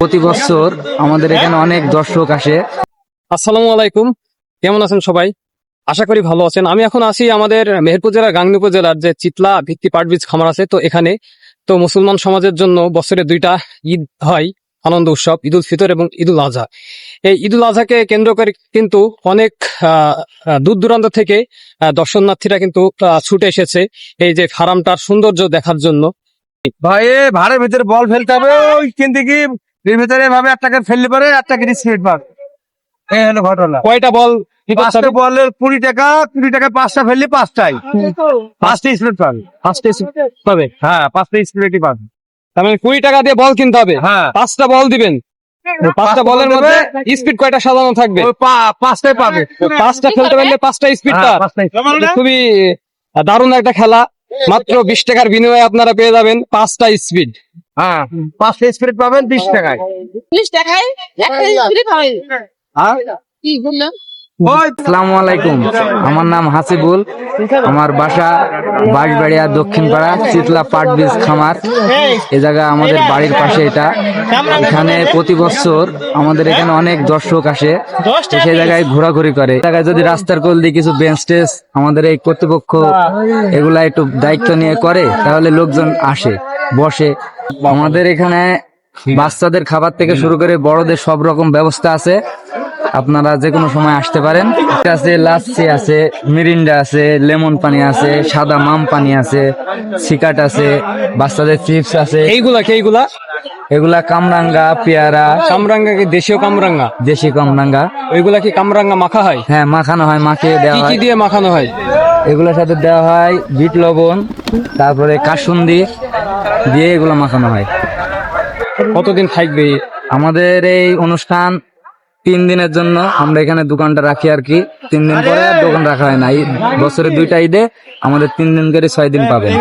প্রতি বছর আমাদের এখানে অনেক দর্শক আসে। আসসালামু আলাইকুম। কেমন আছেন সবাই? আশা করি ভালো আছেন। আমি এখন আছি আমাদের মেহেরপুর জেলার গাংনী উপজেলার যে চিতলা ভিত্তি পাট বীজ খামার আছে তো এখানে। তো মুসলমান সমাজের জন্য বছরে দুইটা ঈদ হয় আনন্দ উৎসব ঈদুল ফিতর এবং ঈদুল আজহা। এই ঈদুল আজহাকে কেন্দ্র করে কিন্তু অনেক দূর দূরান্ত থেকে আহ, দর্শনার্থীরা কিন্তু আহ, ছুটে এসেছে এই যে ফার্মটার সৌন্দর্য দেখার জন্য। ভাই এ ভাড়ের ভিতরে বল ফেলতে হবে। ওই কিন্তু কি এর ভিতরে ভাবে একটাকে ফেললে পারে একটাকে স্পিড পাবে এই হলো ঘটনা। কয়টা বল? পাঁচটা? বলের কুড়ি টাকা কুড়ি টাকা পাঁচটা ফেললে পাঁচটাই। পাঁচটা স্পিড পাবে। পাঁচটা পাবে? হ্যাঁ পাঁচটা স্পিডই পাবে। তার মানে কুড়ি টাকা দিয়ে বল কিনতে হবে? হ্যাঁ। পাঁচটা বল দিবেন। পাঁচটা বলের বল মধ্যে স্পিড কয়টা সাজানো থাকবে? পাঁচটাই পাবে। পাঁচটা খেলতে পারলে পাঁচটা স্পিড হ্যাঁ, খুবই দারুণ একটা খেলা। মাত্র বিশ টাকার বিনিময়ে আপনারা পেয়ে যাবেন পাঁচটা স্পিড হ্যাঁ। পাঁচটা স্পিড পাবেন বিশ টাকায়। হ্যাঁ কি বললাম আসসালামু আলাইকুম। আমার নাম হাসিবুল। আমার বাসা বাঁশবাড়িয়া দক্ষিণ পাড়া চিতলা পাট বীজ খামার। এ জায়গা আমাদের বাড়ির পাশে এটা। এখানে প্রতি বছর আমাদের এখানে অনেক দর্শক আসে। সেই জায়গায় ঘোরাঘুরি করে। এই জায়গায় যদি রাস্তার কোল দিয়ে কিছু বেঞ্চ টেস আমাদের এই কর্তৃপক্ষ এগুলা একটু দায়িত্ব নিয়ে করে তাহলে লোকজন আসে বসে। আমাদের এখানে বাচ্চাদের খাবার থেকে শুরু করে বড়দের সব রকম ব্যবস্থা আছে। আপনারা যে কোনো সময় আসতে পারেন। আছে লাচ্ছি আছে মিরিন্ডা আছে লেমন পানি আছে সাদা মাম পানি আছে সিকাট আছে বাচ্চাদের চিপস আছে। এইগুলা কি এইগুলা? এগুলা কামরাঙ্গা পেয়ারা। কামরাঙ্গা কি দেশীয় কামরাঙ্গা? দেশি কামরাঙ্গা। ওইগুলা কি কামরাঙ্গা মাখা হয়? হ্যাঁ মাখানো হয় মাখিয়ে দেওয়া কি কি হয়। দিয়ে মাখানো হয়? এগুলোর সাথে দেওয়া হয় বিট লবণ তারপরে কাসুন্দি দিয়ে এগুলো মাখানো হয়। কতদিন থাকবে? আমাদের এই অনুষ্ঠান তিন দিনের জন্য। আমরা এখানে দোকানটা রাখি আর কি। তিন দিন পরে আর দোকান রাখা হয় না। এই বছরে দুইটা ঈদে আমাদের তিন দিন করে ছয় দিন পাবেন।